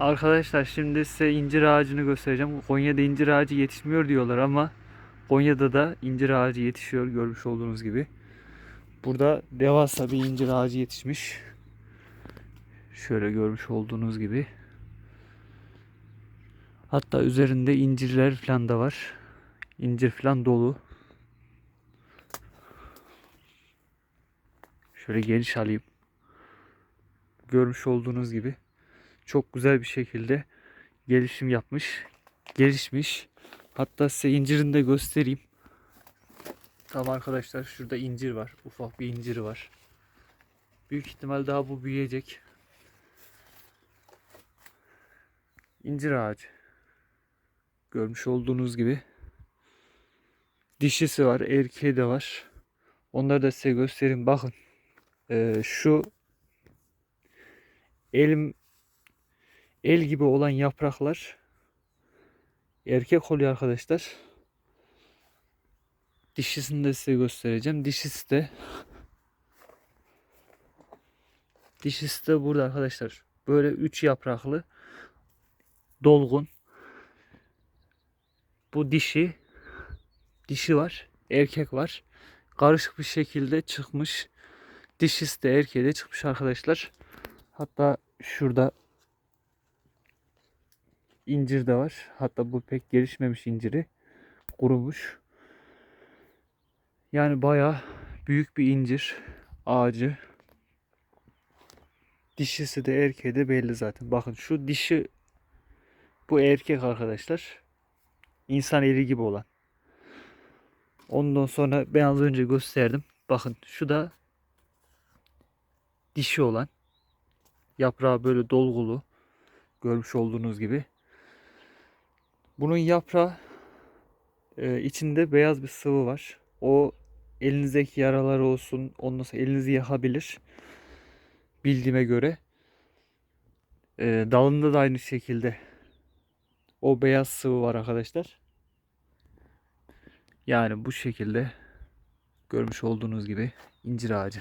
Arkadaşlar şimdi size incir ağacını göstereceğim. Konya'da incir ağacı yetişmiyor diyorlar ama Konya'da da incir ağacı yetişiyor görmüş olduğunuz gibi. Burada devasa bir incir ağacı yetişmiş. Şöyle görmüş olduğunuz gibi. Hatta üzerinde incirler falan da var. İncir falan dolu. Şöyle geniş alayım. Görmüş olduğunuz gibi çok güzel bir şekilde gelişim yapmış. Gelişmiş. Hatta size incirini de göstereyim. Tamam arkadaşlar şurada incir var. Ufak bir incir var. Büyük ihtimal daha bu büyüyecek. İncir ağacı. Görmüş olduğunuz gibi. Dişisi var, erkeği de var. Onları da size göstereyim. Bakın. Ee, şu elim el gibi olan yapraklar erkek oluyor arkadaşlar. Dişisini de size göstereceğim. Dişisi de dişisi de burada arkadaşlar. Böyle üç yapraklı dolgun. Bu dişi dişi var. Erkek var. Karışık bir şekilde çıkmış. Dişisi de erkeği de çıkmış arkadaşlar. Hatta şurada incir de var. Hatta bu pek gelişmemiş inciri. Kurumuş. Yani baya büyük bir incir ağacı. Dişisi de erkeği de belli zaten. Bakın şu dişi bu erkek arkadaşlar. İnsan eli gibi olan. Ondan sonra ben az önce gösterdim. Bakın şu da dişi olan. Yaprağı böyle dolgulu. Görmüş olduğunuz gibi. Bunun yaprağı e, içinde beyaz bir sıvı var. O elinizdeki yaralar olsun, ondan sonra elinizi yakabilir. Bildiğime göre. E, dalında da aynı şekilde o beyaz sıvı var arkadaşlar. Yani bu şekilde görmüş olduğunuz gibi incir ağacı.